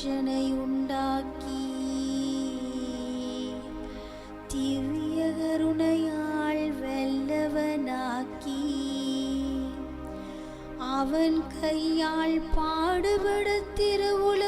புருஷனை உண்டாக்கி திவ்ய கருணையால் வெல்லவனாக்கி அவன் கையால் பாடுபட திருவுல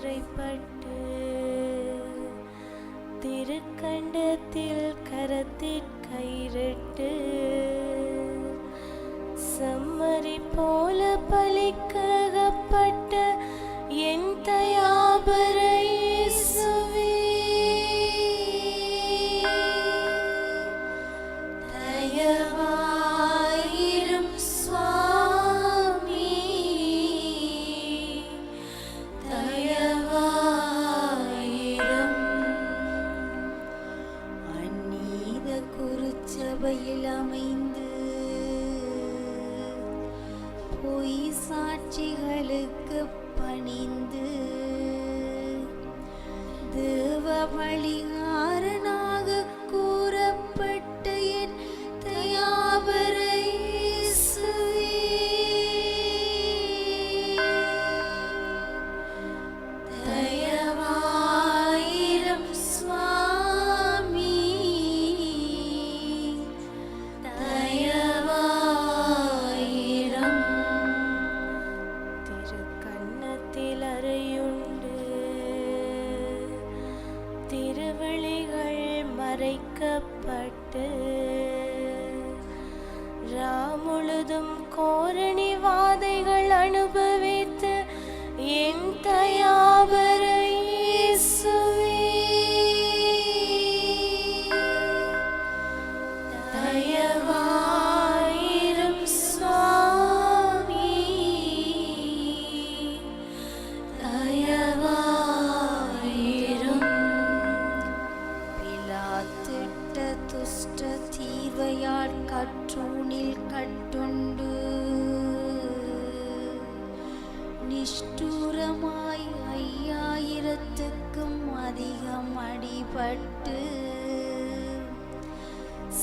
சிறைப்பட்டு திருக்கண்டத்தில் கரத்தில் கயிறட்டு சம்மரி போல பலிக்கப்பட்ட என் தயார் சபையில் அமைந்து பொய் சாட்சிகளுக்கு பணிந்து தேவ வழிகள் day. கற்றூனில் கட்டுண்டு. நிஷ்டூரமாய் ஐயாயிரத்துக்கும் அதிகம் அடிபட்டு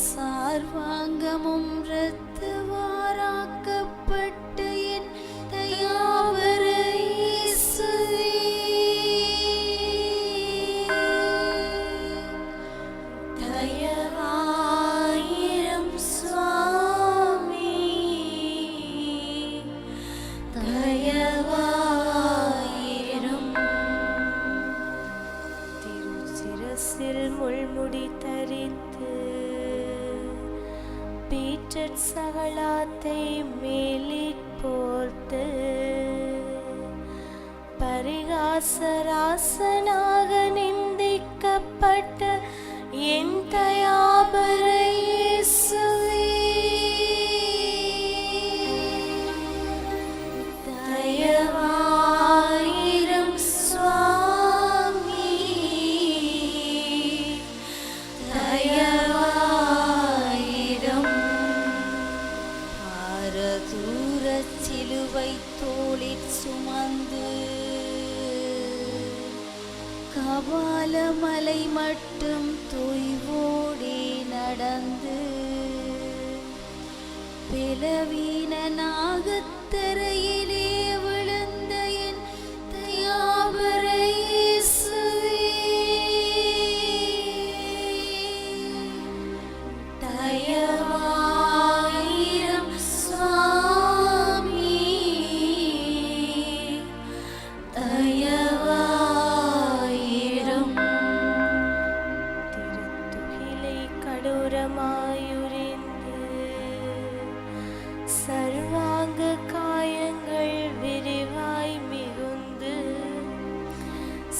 சார்வாங்கமும் இரத்துவாராக்கப்பட்டு பரிகாசராசனாக நிந்திக்கப்பட்ட என் தயாபர பிளவீன நாகத்தரையிலே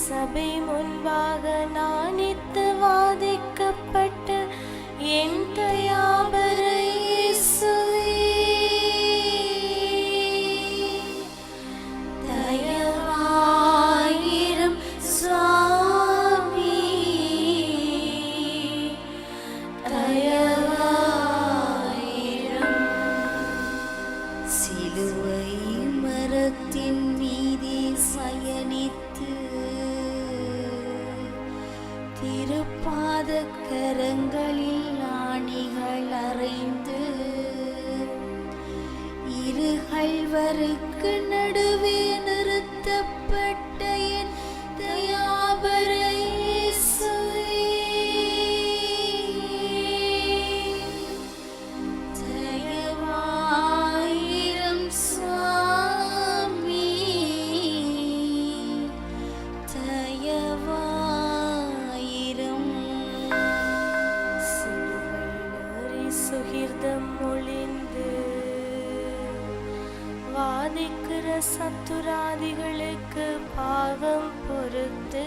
சபை முன்பாக நான் இத்து வாதிக்கப்பட்ட என் தயாபர கருக்கு நடுவே நிறுத்தப்பட்ட பாதிகளுக்கு பாகம் பொறுத்து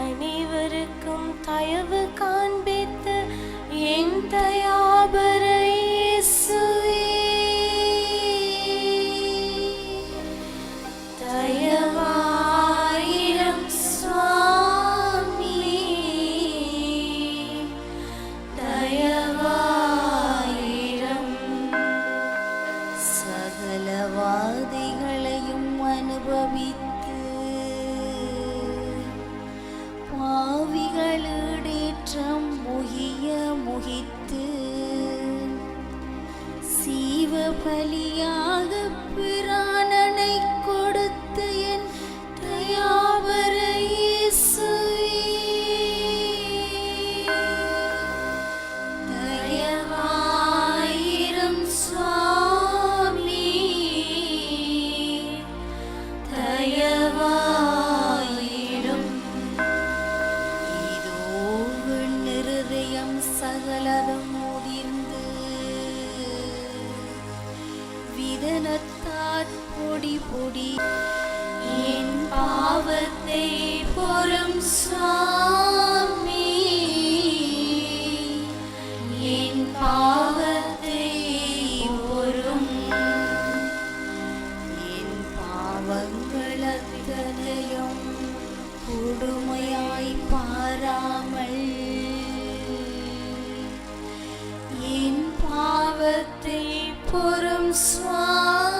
அனைவருக்கும் தயவு காண்பித்து என் தயா बलिया உள்ளத்தார் பொடி பொடி என் பாவத்தை பொறும் சுவாமி. என் பாவத்தை பொறும் என் பாவங்கள் அத்தனையும் கொடுமையாய் பாராமல். என் பாவத்தை புறம் சுவாமி